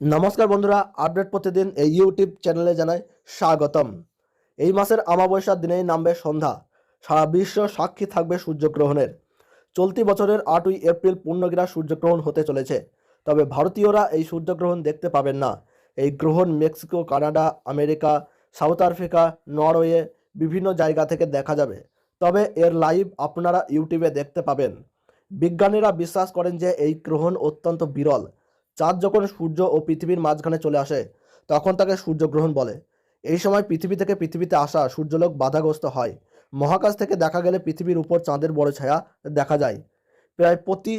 নমস্কার বন্ধুরা, আপডেট প্রতিদিন এই ইউটিউব চ্যানেলে জানাই স্বাগতম। এই মাসের আমাবস্যার দিনেই নামবে সন্ধ্যা। সারা বিশ্ব সাক্ষী থাকবে সূর্যগ্রহণের। চলতি বছরের আটই এপ্রিল পূর্ণগিরা সূর্যগ্রহণ হতে চলেছে। তবে ভারতীয়রা এই সূর্যগ্রহণ দেখতে পাবেন না। এই গ্রহণ Mexico, Canada, America, South Africa, Norway, বিভিন্ন জায়গা থেকে দেখা যাবে। তবে এর লাইভ আপনারা ইউটিউবে দেখতে পাবেন। বিজ্ঞানীরা বিশ্বাস করেন যে এই গ্রহণ অত্যন্ত বিরল। চাঁদ যখন সূর্য ও পৃথিবীর মাঝখানে চলে আসে, তখন তাকে সূর্যগ্রহণ বলে। এই সময় পৃথিবী থেকে পৃথিবীতে আসা সূর্যলোক বাধাগ্রস্ত হয়। মহাকাশ থেকে দেখা গেলে পৃথিবীর উপর চাঁদের বড় ছায়া দেখা যায়। প্রায় প্রতি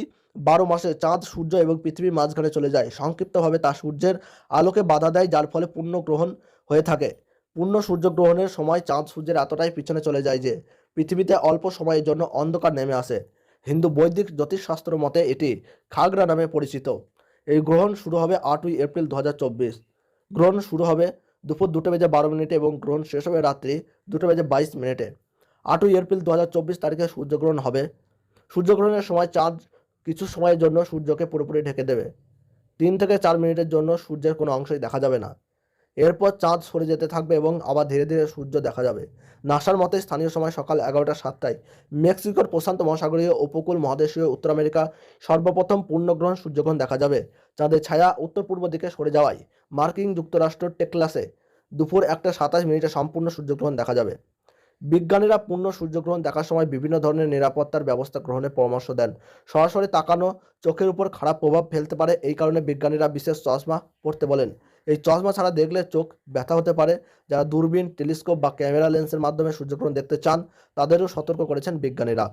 বারো মাসে চাঁদ, সূর্য এবং পৃথিবীর মাঝখানে চলে যায়। সংক্ষিপ্তভাবে তা সূর্যের আলোকে বাধা দেয়, যার ফলে পূর্ণ গ্রহণ হয়ে থাকে। পূর্ণ সূর্যগ্রহণের সময় চাঁদ সূর্যের এতটাই পিছনে চলে যায় যে, পৃথিবীতে অল্প সময়ের জন্য অন্ধকার নেমে আসে। হিন্দু বৈদিক জ্যোতিষশাস্ত্র মতে এটি খাগড়া নামে পরিচিত। এই গ্রহণ শুরু হবে আটই এপ্রিল দু হাজার চব্বিশ। গ্রহণ শুরু হবে দুপুর দুটো বেজে বারো মিনিটে এবং গ্রহণ শেষ হবে রাত্রি দুটো বেজে বাইশ মিনিটে। আটই এপ্রিল দু হাজার চব্বিশ তারিখে সূর্যগ্রহণ হবে। সূর্যগ্রহণের সময় চাঁদ কিছু সময়ের জন্য সূর্যকে পুরোপুরি ঢেকে দেবে। তিন থেকে চার মিনিটের জন্য সূর্যের কোনো অংশই দেখা যাবে না। এরপর চাঁদ সরে যেতে থাকবে এবং আবার ধীরে ধীরে সূর্য দেখা যাবে। নাসার মতে স্থানীয় সময় সকাল এগারোটা সাতটায় মেক্সিকোর প্রশান্ত মহাসাগরীয় উপকূল মহাদেশীয় উত্তর আমেরিকা সর্বপ্রথম পূর্ণগ্রহণ সূর্যগ্রহণ দেখা যাবে। চাঁদের ছায়া উত্তর পূর্ব দিকে সরে যাওয়ায় মার্কিন যুক্তরাষ্ট্র টেকলাসে দুপুর একটা সাতাশ মিনিটে সম্পূর্ণ সূর্যগ্রহণ দেখা যাবে। বিজ্ঞানীরা পূর্ণ সূর্যগ্রহণ দেখার সময় বিভিন্ন ধরনের নিরাপত্তার ব্যবস্থা গ্রহণের পরামর্শ দেন। সরাসরি তাকানো চোখের উপর খারাপ প্রভাব ফেলতে পারে, এই কারণে বিজ্ঞানীরা বিশেষ চশমা পড়তে বলেন। এই চশমা ছাড়া দেখলে চোখ ব্যথা হতে পারে। যারা দূরবীন টেলিস্কোপ বা ক্যামেরা লেন্সের মাধ্যমে সূর্যগ্রহণ দেখতে চান, তাদেরও সতর্ক করেছেন বিজ্ঞানীরা।